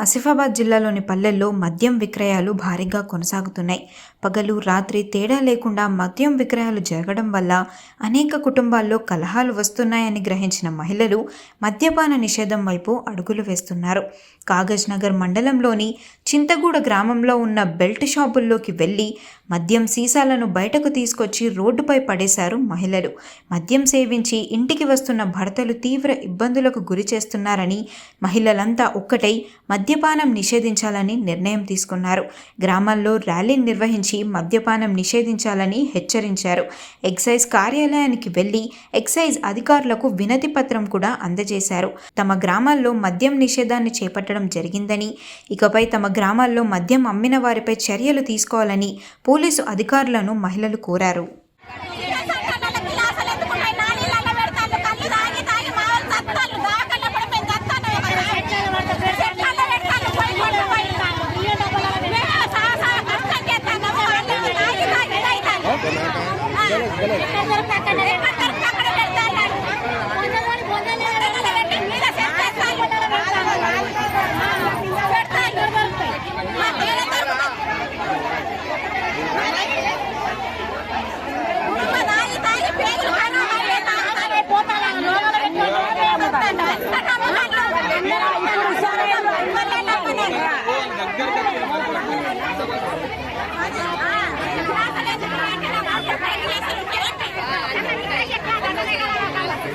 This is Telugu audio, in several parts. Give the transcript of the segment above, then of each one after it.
ఆసిఫాబాద్ జిల్లాలోని పల్లెల్లో మద్యం విక్రయాలు భారీగా కొనసాగుతున్నాయి. పగలు రాత్రి తేడా లేకుండా మద్యం విక్రయాలు జరగడం వల్ల అనేక కుటుంబాల్లో కలహాలు వస్తున్నాయని గ్రహించిన మహిళలు మద్యపాన నిషేధం వైపు అడుగులు వేస్తున్నారు. కాగజ్ నగర్ మండలంలోని చింతగూడ గ్రామంలో ఉన్న బెల్ట్ షాపుల్లోకి వెళ్ళి మద్యం సీసాలను బయటకు తీసుకొచ్చి రోడ్డుపై పడేశారు మహిళలు. మద్యం సేవించి ఇంటికి వస్తున్న భర్తలు తీవ్ర ఇబ్బందులకు గురి చేస్తున్నారని మహిళలంతా ఒక్కటై మద్యపానం నిషేధించాలని నిర్ణయం తీసుకున్నారు. గ్రామాల్లో ర్యాలీ నిర్వహించి మద్యపానం నిషేధించాలని హెచ్చరించారు. ఎక్సైజ్ కార్యాలయానికి వెళ్ళి ఎక్సైజ్ అధికారులకు వినతి పత్రం కూడా అందజేశారు. తమ గ్రామాల్లో మద్యం నిషేధాన్ని చేపట్టడం జరిగిందని ఇకపై తమ గ్రామాల్లో మద్యం అమ్మిన వారిపై చర్యలు తీసుకోవాలని పోలీసు అధికారులను మహిళలు కోరారు.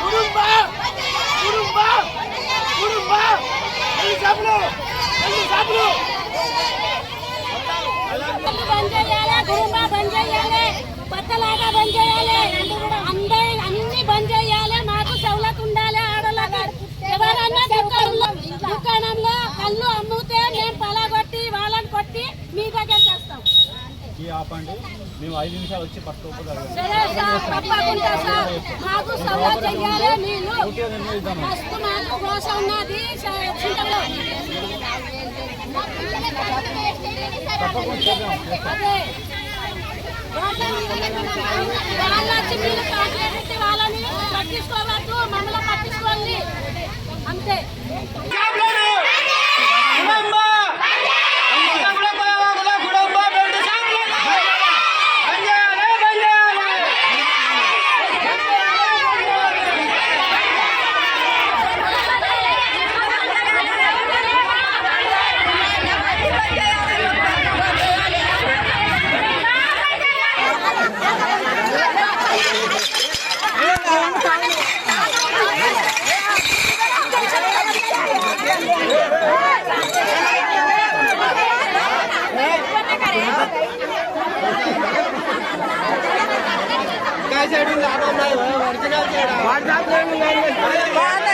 కురుంబా కురుంబా కురుంబా ఎల్లి సాపులు ఎల్లి సాపులు బంద్ చేయాలి గురుంబా బంద్ చేయాలి బట్టలాగా బంద్ చేయాలి. అందరి అన్ని బంద్ చేయాలి. మాకు సవలతు ఉండాలి ఎవరన్నా దుకాణంలో దుకాణంలో కళ్ళు అమ్ముతే మేము పలగొట్టి వాళ్ళని కొట్టి మీ దగ్గర చేస్తాం. ఈ ఆపండి. మేము ఐదు నిమిషాలు వచ్చి పట్టుకోకపోతే సరే సార్ తప్పకుండా సార్. మాకు చెయ్యాలి మీరు మస్తు మాకు ఉన్నది చింతలో అదే. వాళ్ళని పట్టించుకోవద్దు మమ్మల్ని పట్టించుకోండి అంతే కురుంబా కురుంబా కురుంబా కురుంబా బెల్ట్ సాపులు బంద్ చేయాలి బంద్ చేయాలి ఒరిజినల్ వాట్సాప్